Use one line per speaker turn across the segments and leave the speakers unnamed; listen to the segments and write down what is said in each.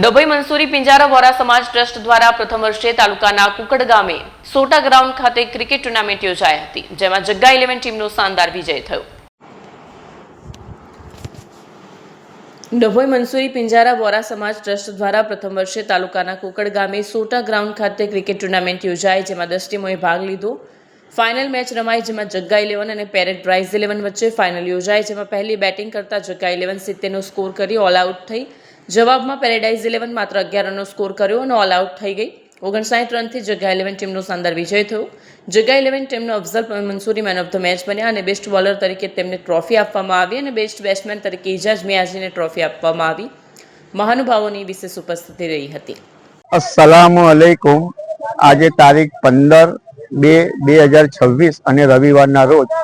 ડભોઈ મંસૂરી પિંજારા વોરા સમાજ ટ્રસ્ટ દ્વારા પ્રથમ વર્ષે તાલુકાના કુકડ ગામે સોટા ગ્રાઉન્ડ ખાતે ક્રિકેટ ટુર્નામેન્ટ યોજાઈ હતી, જેમાં જગ્ગા ઇલેવન ટીમનો શાનદાર વિજય થયો. ડભોઈ મંસૂરી પિંજારા વોરા સમાજ ટ્રસ્ટ દ્વારા પ્રથમ વર્ષે તાલુકાના કુકડ ગામે સોટા ગ્રાઉન્ડ ખાતે ક્રિકેટ ટુર્નામેન્ટ યોજાઈ, જેમાં દસ ટીમોએ ભાગ લીધો. ફાઇનલ મેચ રમાઈ, જેમાં જગ્ગા ઇલેવન અને પેરેટ બ્રાઇઝ ઇલેવન વચ્ચે ફાઇનલ યોજાઈ, જેમાં પહેલી બેટિંગ કરતા જગ્ગા ઇલેવન સિત્તેરનો સ્કોર કરી ઓલ આઉટ થઈ. જવાબમાં પેરેડાઇઝ ઇલેવન માત્ર અગિયાર રનનો સ્કોર કર્યો અને ઓલ આઉટ થઈ ગઈ. ઓગણસાઠ રનથી જગ્યા ઇલેવન ટીમનો શાનદાર વિજય થયો. જગ્યા ઇલેવન ટીમનો Afzal Mansuri man of the match બન્યા અને બેસ્ટ બોલર તરીકે તેમને ટ્રોફી આપવામાં આવી અને બેસ્ટ બેટ્સમેન તરીકે ઇજાજ મિયાજીને ટ્રોફી આપવામાં આવી. મહાનુભાવોની વિશેષ ઉપસ્થિતિ રહી હતી.
અસલામ અલૈકુમ આજે તારીખ પંદર બે બે હજાર છવ્વીસ અને રવિવારના રોજ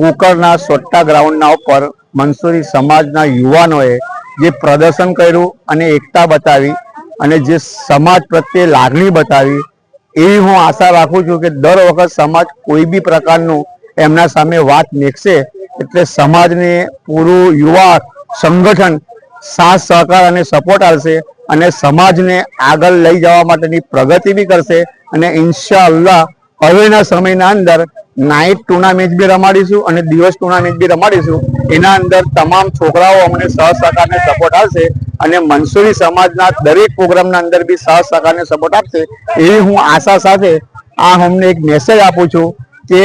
કુકરના સોટ્ટા ગ્રાઉન્ડના ઉપર મંસૂરી સમાજના યુવાનોએ જે પ્રદર્શન કર્યું અને એકતા બતાવી અને જે સમાજ પ્રત્યે લાગણી બતાવી, એવી હું આશા રાખું છું કે દર વખત સમાજ કોઈ બી પ્રકારનું એમના સામે વાત મેકશે. એટલે સમાજને પૂરું યુવા સંગઠન સાથ, સહકાર અને સપોર્ટ આવશે અને સમાજને આગળ લઈ જવા માટેની પ્રગતિ બી કરશે અને ઇન્શાઅલ્લાહ હવેના સમયના અંદર નાઇટ ટુર્નામેન્ટ બી રમાડીશું અને દિવસ ટુર્નામેન્ટ બી રમાડીશું. એના અંદર તમામ છોકરાઓ અમને સહ સહકારને સપોર્ટ આપશે અને મનસુરી સમાજના દરેક પ્રોગ્રામના અંદર બી સહ સહકારને સપોર્ટ આપશે એવી હું આશા સાથે આ અમને એક મેસેજ આપું છું કે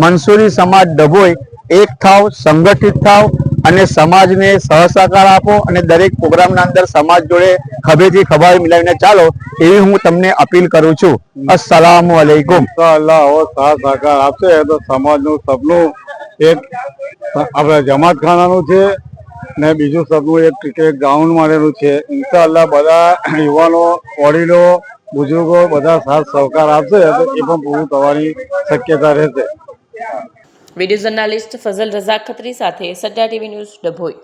મનસુરી સમાજ ડભોઈ એક થાવ, સંગઠિત થાવ અને સમાજને સહસહકાર આપો અને દરેક પ્રોગ્રામના અંદર સમાજ જોડે ખભેથી ખભા મિલાવીને ચાલો એવી હું તમને અપીલ કરું છું. અસલામ અલૈકુમ.
અલ્લાહ હો સાથ સહકાર આપશે તો સમાજનું સપનું એક આપણે જમાતખાનાનું છે ને બીજું સપનું એક ક્રિકેટ ગ્રાઉન્ડ માટેનું છે. ઇન્શાઅલ્લાહ બધા યુવાનો, વડીલો, બુઝુર્ગો બધા સાથ સહકાર આપશે એ પણ પૂરું થવાની શક્યતા રહેશે.
વીડિયો જર્નાલિસ્ટ ફઝલ રઝા ખત્રી સાથે સટ્ટા ટીવી ન્યૂઝ ડભોઈ.